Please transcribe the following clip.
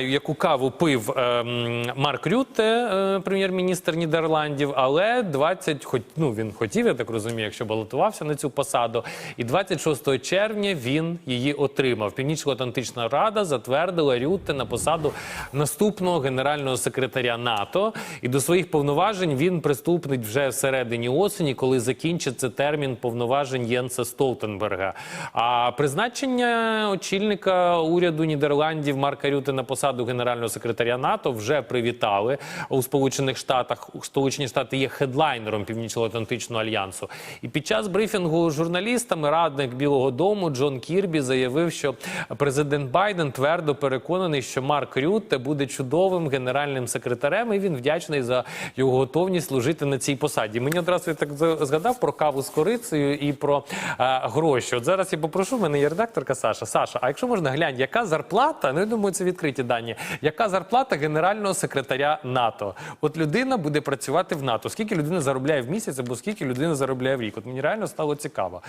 Яку каву пив ем, Марк Рютте, е, прем'єр-міністр Нідерландів, але 20, хоч, ну, він хотів, я так розумію, якщо балотувався на цю посаду. І 26 червня він її отримав. Північно-Атлантична рада затвердила Рютте на посаду наступного генерального секретаря НАТО. І до своїх повноважень він приступить вже всередині осені, коли закінчиться термін повноважень Єнса Столтенберга. А призначення очільника уряду Нідерландів Марка Рюте на посаду генерального секретаря НАТО вже привітали у Сполучених Штатах. Сполучені Штати є хедлайнером Північно-Атлантичного альянсу. І під час брифінгу з журналістами радник Білого Дому Джон Кірбі заявив, що президент Байден твердо переконаний, що Марк Рютте буде чудовим генеральним секретарем, і він вдячний за його готовність служити на цій посаді. Мені одразу так згадав про каву з корицею і про е, гроші. От зараз я попрошу мене є редакторка Саша. Саша, а якщо можна глянь, яка зарплата? Ну я думаю, це відкриті дані. Яка зарплата генерального секретаря НАТО? От людина буде працювати в НАТО. Скільки людина заробляє в місяць або скільки людина заробляє в рік? От мені реально стало цікаво.